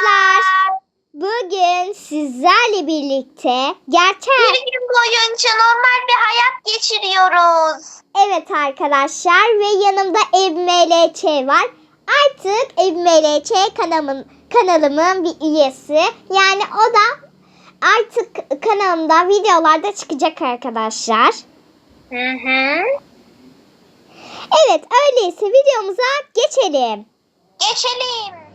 arkadaşlar. Bugün sizlerle birlikte gerçek Bir gün boyunca normal bir hayat geçiriyoruz. evet arkadaşlar ve yanımda EbMLÇ var. Artık EbMLÇ kanalımın kanalımın bir üyesi. Yani o da artık kanalımda videolarda çıkacak arkadaşlar. Hı hı. Evet öyleyse videomuza geçelim. Geçelim.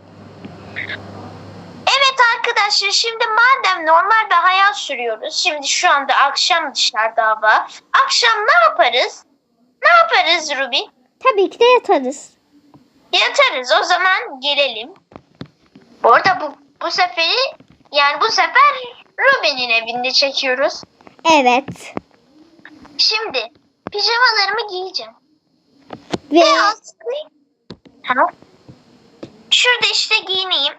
Evet arkadaşlar şimdi madem normal bir hayat sürüyoruz. Şimdi şu anda akşam dışarıda hava. Akşam ne yaparız? Ne yaparız Ruby? Tabii ki de yatarız. Yatarız o zaman gelelim. Bu arada bu, bu seferi yani bu sefer Ruby'nin evinde çekiyoruz. Evet. Şimdi pijamalarımı giyeceğim. Ve Beyaz. Ha? Şurada işte giyineyim.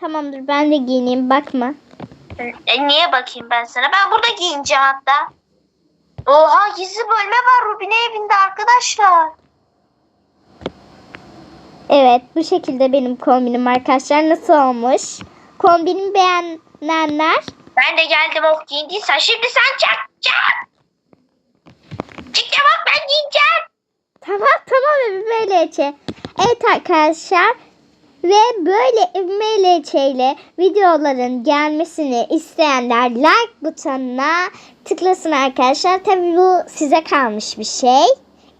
Tamamdır ben de giyineyim bakma. E, niye bakayım ben sana? Ben burada giyineceğim hatta. Oha gizli bölme var Rubine evinde arkadaşlar. Evet bu şekilde benim kombinim arkadaşlar. Nasıl olmuş? Kombinimi beğenenler Ben de geldim o giyindiysen. Şimdi sen çak çak. Çık bak ben giyeceğim. Tamam tamam MLC. Evet arkadaşlar ve böyle MLC ile videoların gelmesini isteyenler like butonuna tıklasın arkadaşlar. Tabii bu size kalmış bir şey.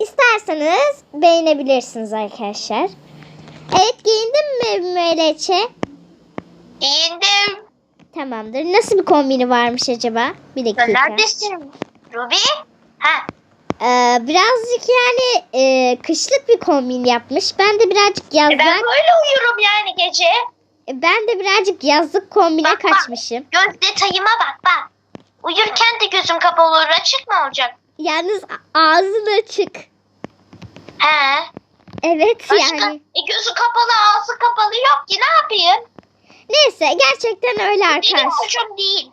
İsterseniz beğenebilirsiniz arkadaşlar. Evet giyindin mi MLC? Giyindim. Tamamdır. Nasıl bir kombini varmış acaba? Bir dakika. Sen neredesin? Ruby? Ha. Ee, birazcık yani e, kışlık bir kombin yapmış. Ben de birazcık E yazlık. ben böyle uyurum yani gece. Ben de birazcık yazlık kombine Bak, bak. kaçmışım. Göz detayıma bak bak. Uyurken de gözüm kapalı olur açık mı olacak? Yalnız a- ağzın açık. He. Evet Başka? yani. E gözü kapalı ağzı kapalı yok ki ne yapayım? Neyse gerçekten öyle Benim arkadaş. suçum değil.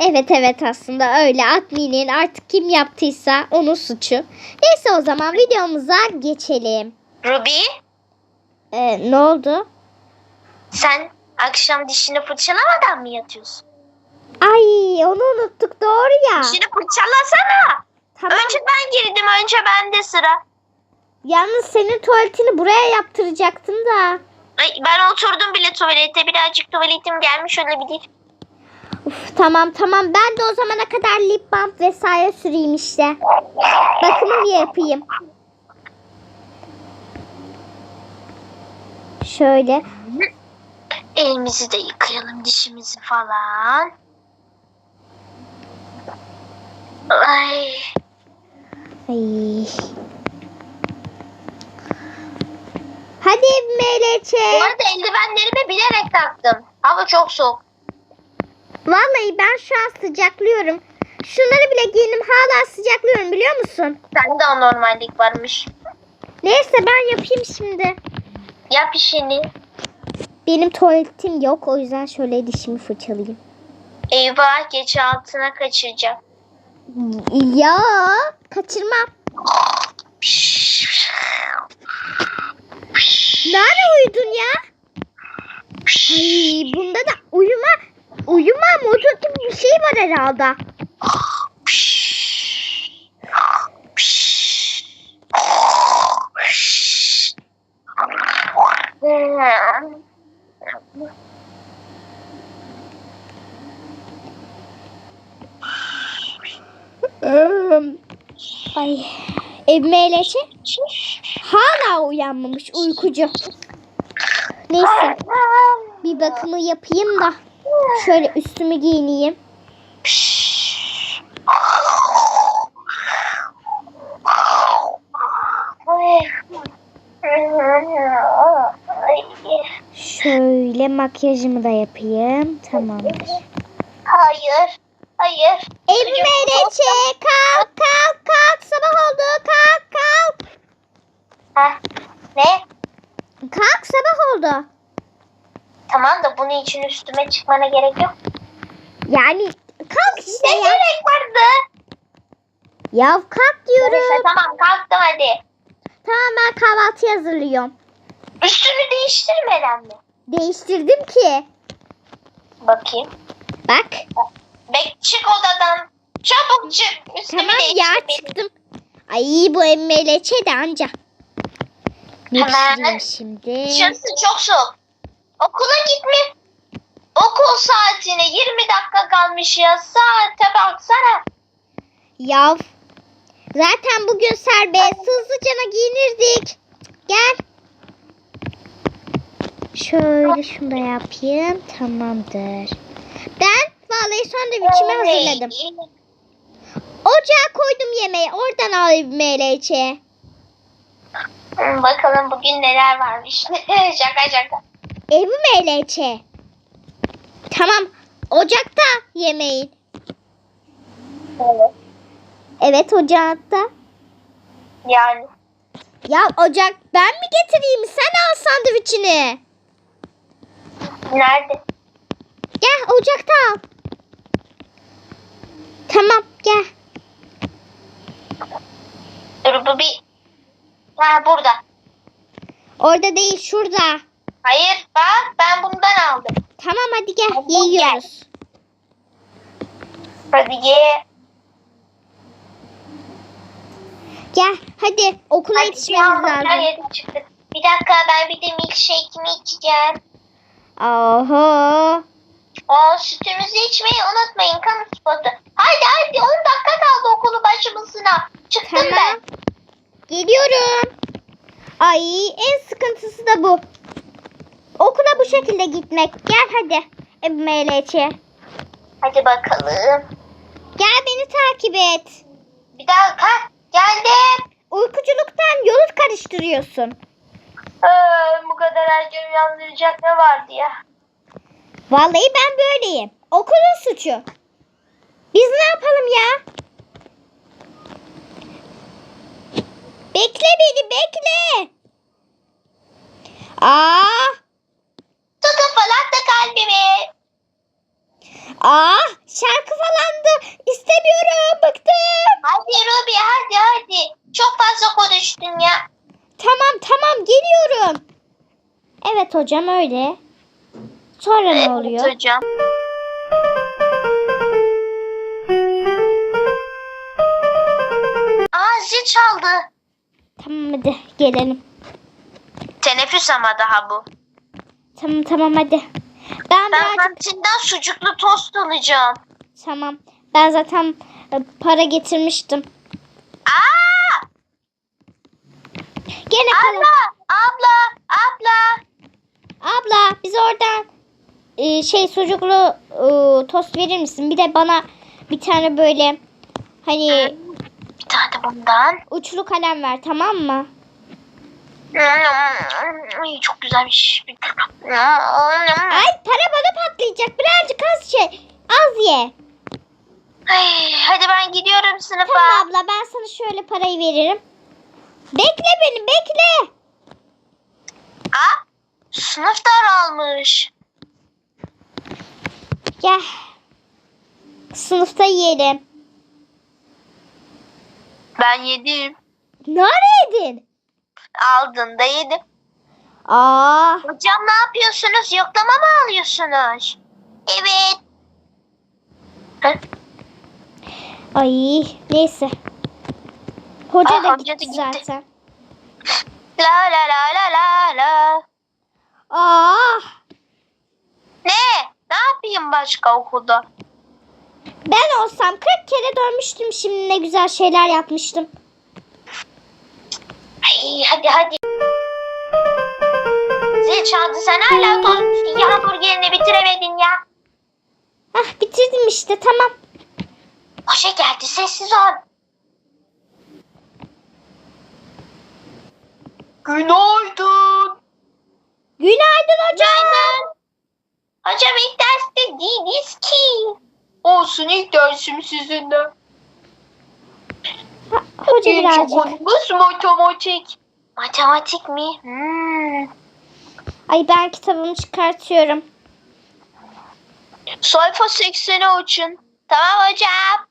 Evet evet aslında öyle. Admin'in artık kim yaptıysa onun suçu. Neyse o zaman videomuza geçelim. Ruby Ee, ne oldu? sen akşam dişini fırçalamadan mı yatıyorsun? Ay onu unuttuk doğru ya. Dişini fırçalasana. Tamam. Önce ben girdim önce bende sıra. Yalnız senin tuvaletini buraya yaptıracaktım da. Ay, ben oturdum bile tuvalete birazcık tuvaletim gelmiş öyle bir değil. Uf, tamam tamam ben de o zamana kadar lip balm vesaire süreyim işte. Bakımını yapayım. Şöyle. Elimizi de yıkayalım dişimizi falan. Ay. Ay. Hadi MLC. Bu arada eldivenlerimi bilerek taktım. Hava çok soğuk. Vallahi ben şu an sıcaklıyorum. Şunları bile giyindim hala sıcaklıyorum biliyor musun? Sende anormallik varmış. Neyse ben yapayım şimdi. Yap işini. Benim tuvaletim yok o yüzden şöyle dişimi fırçalayayım. Eyvah gece altına kaçıracak. Ya kaçırmam. Nerede uyudun ya? Ay, bunda da uyuma uyuma modu gibi bir şey var herhalde. Ay. Ebmeleşe hala uyanmamış uykucu. Neyse bir bakımı yapayım da şöyle üstümü giyineyim. Şöyle makyajımı da yapayım. Tamamdır. Hayır. Hayır. Ebmeleşe kalk kalk kalk sabah oldu kalk kalk. Ha, ne? Kalk sabah oldu. Tamam da bunun için üstüme çıkmana gerek yok. Yani kalk işte Ne ya. gerek vardı? Ya kalk diyorum. Neyse tamam kalktım hadi. Tamam ben kahvaltı hazırlıyorum. Üstünü değiştirmeden mi? Değiştirdim ki. Bakayım. Bak. Bek çık odadan. Çabuk çık. Üstümü Tamam ya çıktım. Ay bu MLC de anca. Ne pişireyim şimdi? Dışarısı çok soğuk. Okula gitme. Okul saatine 20 dakika kalmış ya. Saate baksana. Yav. Zaten bugün serbest. Hızlıcana giyinirdik. Gel. Şöyle şunu da yapayım. Tamamdır. Ben vallahi sandviçimi hazırladım. Ocağa koydum yemeği. Oradan alayım. Hmm, Bakalım bugün neler varmış. şaka şaka. Evi MLC. Tamam. Ocakta yemeğin. Evet. Evet ocakta. Yani. Ya ocak ben mi getireyim? Sen al sandviçini. Nerede? Gel ocakta al. Tamam gel. Dur bu bir. Ha burada. Orada değil şurada. Hayır bak ben bundan aldım. Tamam hadi gel Hadi yiyoruz. Hadi ye. Gel hadi okula Hadi yetişmemiz lazım. Bir dakika ben bir de milkshake'imi içeceğim. Oho. O sütümüzü içmeyi unutmayın kamu spotu. Haydi haydi 10 dakika kaldı okulu başımızına. Çıktım Tamam. ben. Geliyorum. Ay en sıkıntısı da bu. Okula bu şekilde gitmek. Gel hadi. E, MLC. Hadi bakalım. Gel beni takip et. Bir dakika geldim. Uykuculuktan yolu karıştırıyorsun. Ee, bu kadar erken uyandıracak ne vardı ya? Vallahi ben böyleyim. Okulun suçu. Biz ne yapalım ya? Bekle beni bekle. Aa, Falan da kalbimi. aa şarkı falan da istemiyorum. Bıktım. Hadi Ruby hadi hadi. Çok fazla konuştun ya. Tamam tamam geliyorum. Evet hocam öyle. Sonra ne oluyor? Evet hocam. Aa zil çaldı. Tamam hadi gelelim. Teneffüs ama daha bu. Tamam tamam hadi. Ben Ben birazcık kantinden sucuklu tost alacağım. tamam. Ben zaten e, para getirmiştim. Aa! Gene. Abla! Abla! Abla! Abla biz oradan e, şey sucuklu e, tost verir misin? Bir de bana bir tane böyle hani Bir tane bundan. uçlu kalem ver tamam mı? Ay, çok güzelmiş. Ay para bana patlayacak. Birazcık az şey. Az ye. Ay, hadi ben gidiyorum sınıfa. Tamam abla ben sana şöyle parayı veririm. Bekle beni bekle. Aa, sınıf daralmış. Gel. Sınıfta yiyelim. Ben yedim. Neredeydin? Aldın da yedim. Aa, Hocam ne yapıyorsunuz? Yoklama mı alıyorsunuz? Evet. Hı? ay neyse. Hoca Aa, da hoca gitti, da gitti. zaten. La la la la la la. Aa, Ne? Ne yapayım başka okulda? ben olsam 40 kere dönmüştüm şimdi ne güzel şeyler yapmıştım. Ay hadi hadi. Zil çaldı sen hala tost hamburgerini bitiremedin ya. Hah bitirdim işte tamam. Hoca geldi sessiz ol. Günaydın. Günaydın hocam. Günaydın. Hocam ilk derste değiliz ki. Olsun ilk dersim sizinle. Hoca birazcık. konumuz matematik. Matematik mi? Hmm. Ay ben kitabımı çıkartıyorum. Sayfa 80'e açın. Tamam hocam.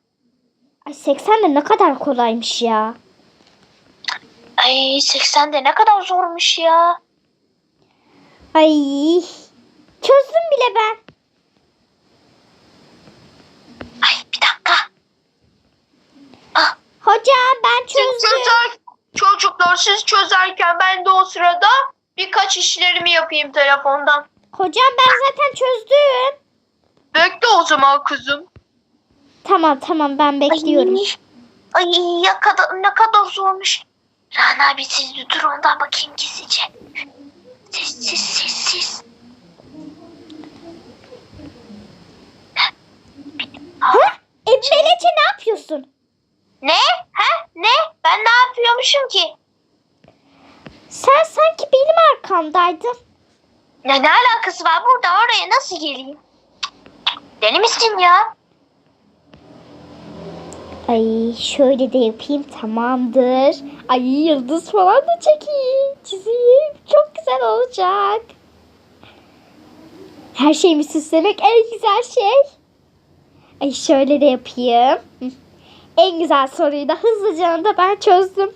Ay 80 de ne kadar kolaymış ya. Ay 80 de ne kadar zormuş ya. Ay çözdüm bile ben. Ay bir dakika. Ah, Hocam ben siz çözdüm. çocuklar siz çözerken ben de o sırada birkaç işlerimi yapayım telefondan. Hocam ben zaten çözdüm. Bekle o zaman kızım. Tamam tamam ben bekliyorum. Ay, ya kadar, ne kadar zormuş. Rana abi siz bir dur ondan bakayım gizlice. Sessiz sessiz. Ha? E Melece ne yapıyorsun? Ne? Ha? Ne? Ben ne yapıyormuşum ki? Sen sanki benim arkamdaydın. Ne, ne alakası var burada oraya nasıl geleyim? Deli misin ya? Ay şöyle de yapayım tamamdır. Ay yıldız falan da çekeyim. Çizeyim. Çok güzel olacak. Her şeyimi süslemek en güzel şey. Ay şöyle de yapayım. Hı. En güzel soruyu da hızlıca da ben çözdüm.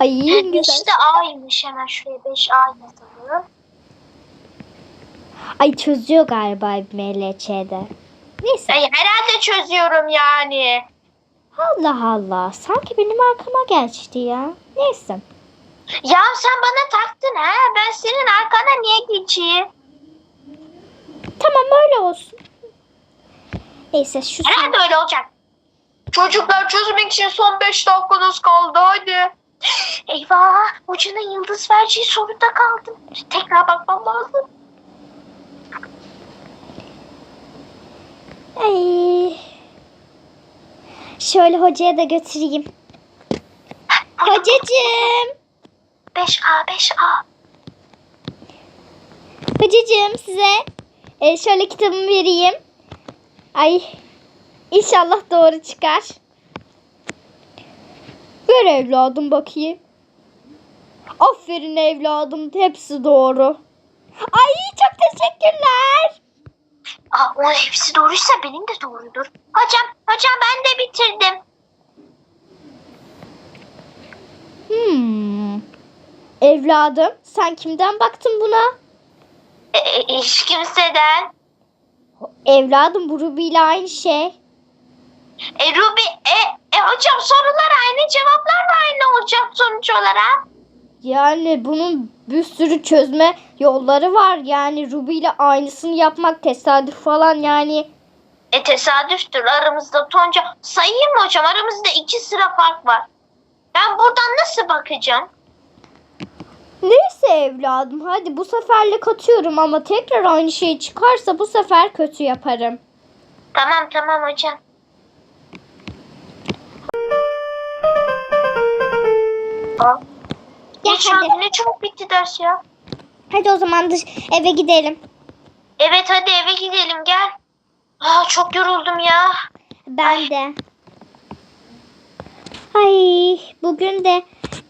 Ay en güzel. İşte A'ymış hemen şuraya 5A yazalım. Ay çözüyor galiba MLC'de. Neyse. Ay, herhalde çözüyorum yani. Allah Allah. Sanki benim arkama geçti ya. Neyse. Ya sen bana taktın ha? Ben senin arkana niye geçeyim? Tamam öyle olsun. Neyse şu. Herhalde öyle olacak. Çocuklar çözmek için son 5 dakikanız kaldı hadi. Eyvah hocanın yıldız vereceği soruda kaldım. Tekrar bakmam lazım. Ay. Şöyle hocaya da götüreyim. Hocacığım. 5A 5A. Hocacığım size e, şöyle kitabımı vereyim. Ay. İnşallah doğru çıkar. Ver evladım bakayım. Aferin evladım. Hepsi doğru. Ay çok teşekkürler. Aa, hepsi doğruysa benim de doğrudur. Hocam, hocam ben de bitirdim. Hmm. Evladım sen kimden baktın buna? E, e, hiç kimseden. Evladım bu Ruby ile aynı şey. E Ruby, e, e hocam sorular aynı, cevaplar da aynı olacak sonuç olarak. Yani bunun bir sürü çözme yolları var. Yani Ruby ile aynısını yapmak tesadüf falan yani. E tesadüftür aramızda tonca. Sayayım mı hocam? Aramızda iki sıra fark var. Ben buradan nasıl bakacağım? Neyse evladım hadi bu seferlik atıyorum ama tekrar aynı şey çıkarsa bu sefer kötü yaparım. Tamam tamam hocam. Aa, Gel Geç hadi. ne çabuk bitti ders ya. Hadi o zaman dış eve gidelim. Evet hadi eve gidelim gel. Aa, çok yoruldum ya. Ben de. Ay bugün de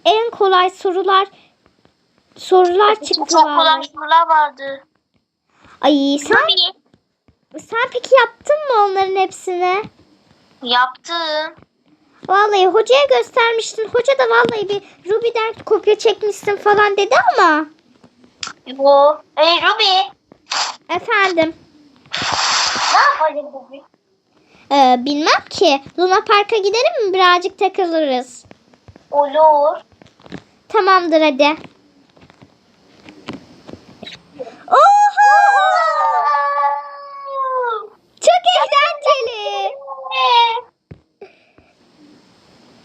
en kolay sorular sorular çıktı Çok kolay sorular vardı. Ay sen sen peki yaptın mı onların hepsini? yaptım. Vallahi hocaya göstermiştin. Hoca da vallahi bir Ruby'den kopya çekmişsin falan dedi ama. Yo. Hey Ruby. Efendim. Ne yapalım bugün? Ee, bilmem ki. Luna Park'a gidelim mi? Birazcık takılırız. Olur. Tamamdır hadi. Oha! Çok eğlenceli.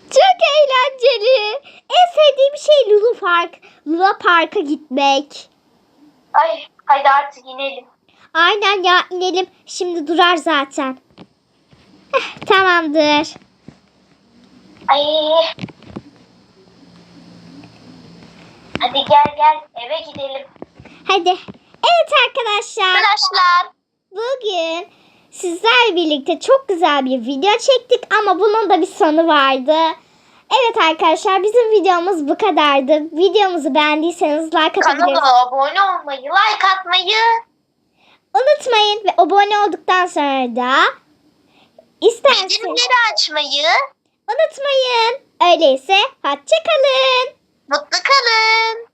Çok eğlenceli. En sevdiğim şey Luna Park. Luna Park'a gitmek. Ay haydi artık inelim. Aynen ya inelim. Şimdi durar zaten. Eh, tamamdır. Ay. Hadi gel gel eve gidelim. Hadi. Evet arkadaşlar. Arkadaşlar. Bugün sizlerle birlikte çok güzel bir video çektik ama bunun da bir sonu vardı. Evet arkadaşlar bizim videomuz bu kadardı. Videomuzu beğendiyseniz like atabilirsiniz. Kanala abone olmayı, like atmayı. Unutmayın ve abone olduktan sonra da isterseniz Bildirimleri açmayı. unutmayın. Öyleyse hoşça kalın. Mutlu kalın.